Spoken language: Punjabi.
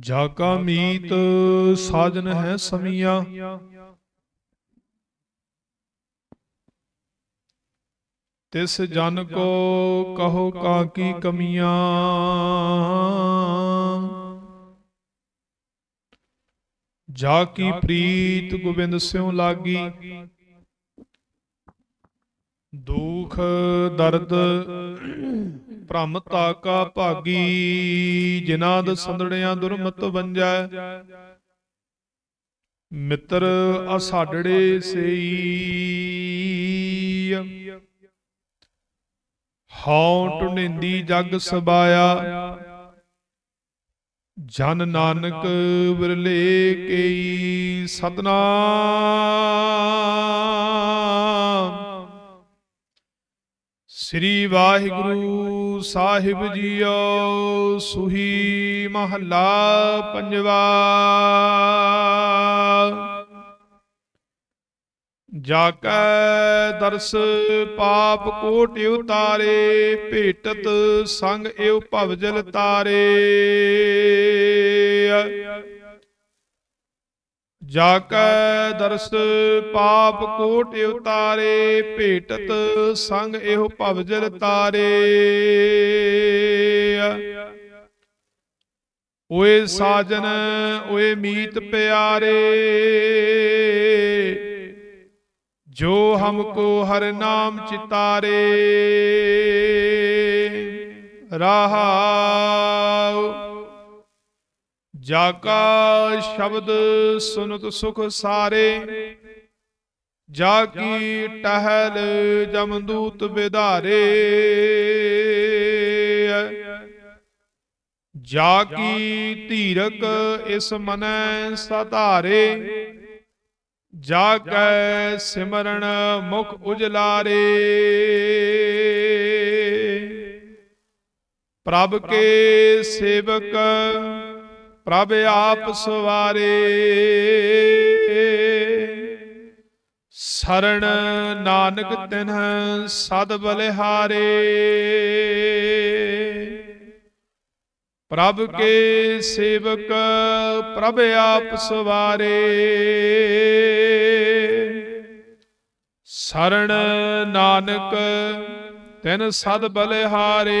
ਜਾ ਕਾ ਮੀਤ ਸਾਜਨ ਹੈ ਸਮੀਆ। ਤਿਸ ਜਨ ਕੋ ਕਹੋ ਕਾ ਕੀ ਕਮੀਆਂ। ਜਾ ਕੀ ਪ੍ਰੀਤ ਗੋਬਿੰਦ ਸਿਉ ਲਾਗੀ। ਦੁਖ ਦਰਦ ਭ੍ਰਮ ਤਾਕਾ ਭਾਗੀ, ਜਿਨ੍ਹਾਂ ਸੰਦੜਿਆਂ ਦੁਰਮਤ ਵੰਜੈ। ਮਿੱਤਰ ਅਸਾਡੜੇ ਸਈ। ਹਉ ਟੁੰਡਿੰਦੀ ਜਗ ਸਬਾਇਆ। ਜਨ ਨਾਨਕ ਵਿਰਲੇ ਕੇਈ ਸਤਨਾਮ। ਸ੍ਰੀ ਵਾਹਿਗੁਰੂ ਸਾਹਿਬ ਜੀਓ, ਸੁਹੀ ਮਹੱਲਾ ਪੰਜਵਾ। ਜਾ ਕੈ ਦਰਸ ਪਾਪ ਕੋਟ ਉਤਾਰੇ, ਭੇਟਤ ਸੰਗ ਏਉ ਭਵਜਲ ਤਾਰੇ। ਜਾ ਕੈ ਦਰਸ ਪਾਪ ਕੋਟ ਉਤਾਰੇ, ਭੇਟਤ ਸੰਗ ਇਹੋ ਭਵਜਲ ਤਾਰੇ। ਓਏ ਸਾਜਨ, ਓਏ ਮੀਤ ਪਿਆਰੇ, ਜੋ ਹਮਕੋ ਹਰ ਨਾਮ ਚਿਤਾਰੇ ਰਹਾਉ ਜਾ ਕਾ ਸ਼ਬਦ ਸੁਨਤ ਸੁਖ ਸਾਰੇ। ਜਾ ਕੀ ਟਹਿਲ ਜਮਦੂਤ ਵਿਧਾਰੇ। ਜਾ ਕੀ ਧੀਰਕ ਇਸ ਮਨੈ ਸਧਾਰੇ। ਜਾ ਕੈ ਸਿਮਰਨ ਮੁਖ ਉਜਲਾਰੇ। ਪ੍ਰਭ ਕੇ ਸੇਵਕ ਪ੍ਰਭ ਆਪ ਸਵਾਰੇ। ਸਰਣ ਨਾਨਕ ਤਿਨ ਸਦ ਬਲਿਹਾਰੇ। ਪ੍ਰਭ ਕੇ ਸੇਵਕ ਪ੍ਰਭ ਆਪ ਸਵਾਰੇ। ਸਰਣ ਨਾਨਕ ਤਿਨ ਸਦ ਬਲਿਹਾਰੇ।